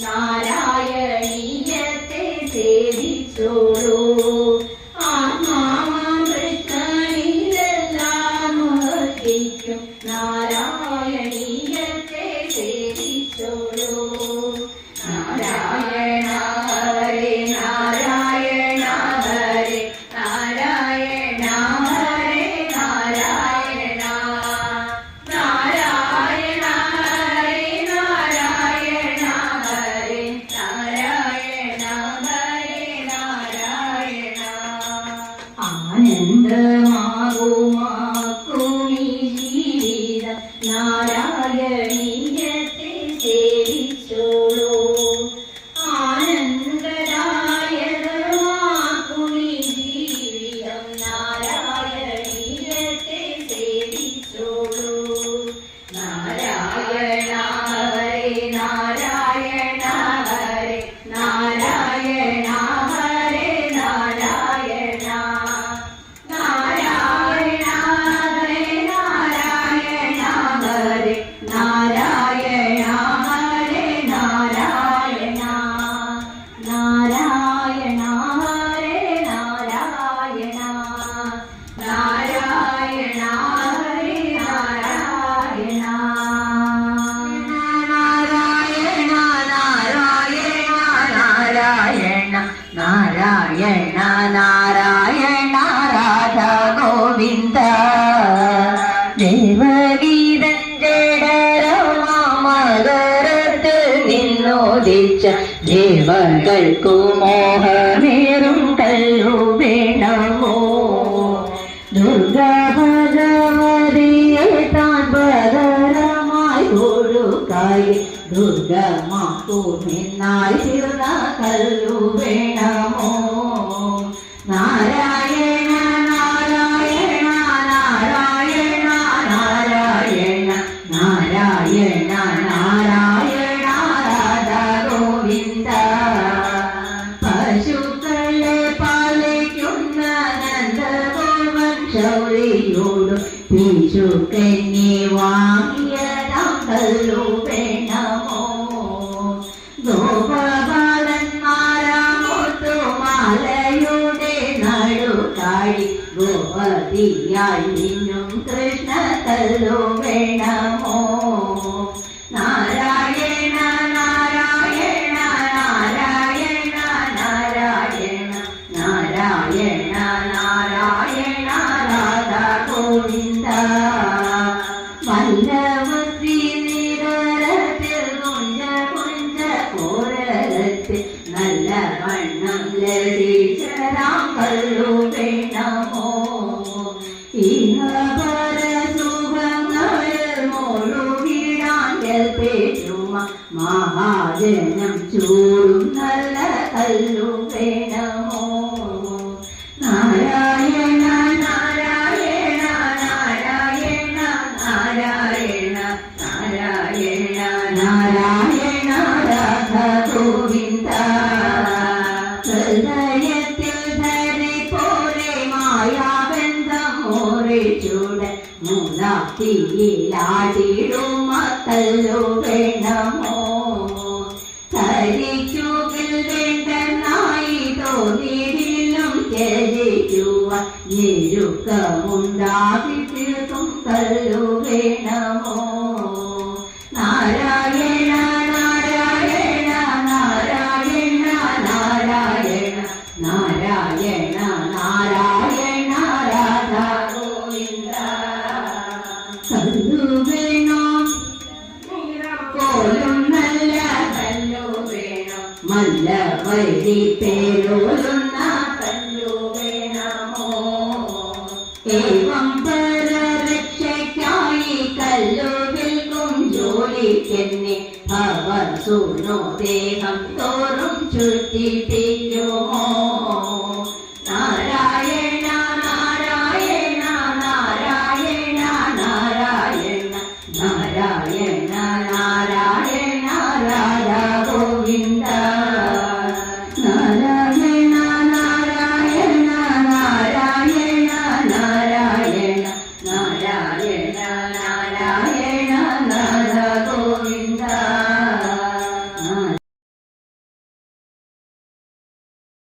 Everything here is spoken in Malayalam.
நான் ನಾರಾಯಣ ഗീതം ജഡരമാമകരത്ത് നിന്നോദിച്ച ജീവകൾക്കു മോഹമേറും കല്ലു വേണമോ ദുർഗാ ഭഗവതിയെ താൻ ബദരമായി ഒഴുക്കായി ദുർഗമാക്കൂ നിന്നായി തീർന്ന കല്ലു വേണമോ കരളിയോട് തീശുക്കന്നെ വാങ്ങിയതാം കല്ലു വേണമോ ഗോപബാലന്മാരാമൊത്തു മാലയുടെ നടുകാഴി ഗോപതിയായി നിന്നും കൃഷ്ണ കല്ലു വേണമോ ഭജനം ചൂടും നല്ല കല്ലു വേണമോ? നാരായണ നാരായണ നാരായണ നാരായണ നാരായണ നാരായണ രാധ ഗോവിന്ദ ഹൃദയത്തിൽ ധരി പോലെ മായാബന്ധം മോറി ചൂട് മൂന്നാത്തിയിലാടിടും മത്തല്ലോ വേണമോ? ത്യജിക്കുവ ഞെരുക്കമുണ്ടാകി വേണമോ നാരായണ നാരായണ നാരായണ നാരായണ നാരായണ നാരായണ രാധാ ഗോവിന്ദ. കല്ലു വേണം. നല്ല കല്ലു വേണം. ജോലിക്കെന്നെ അവർ സൂനോ ദേഹം തോറും ചുറ്റിപ്പിക്കുമോ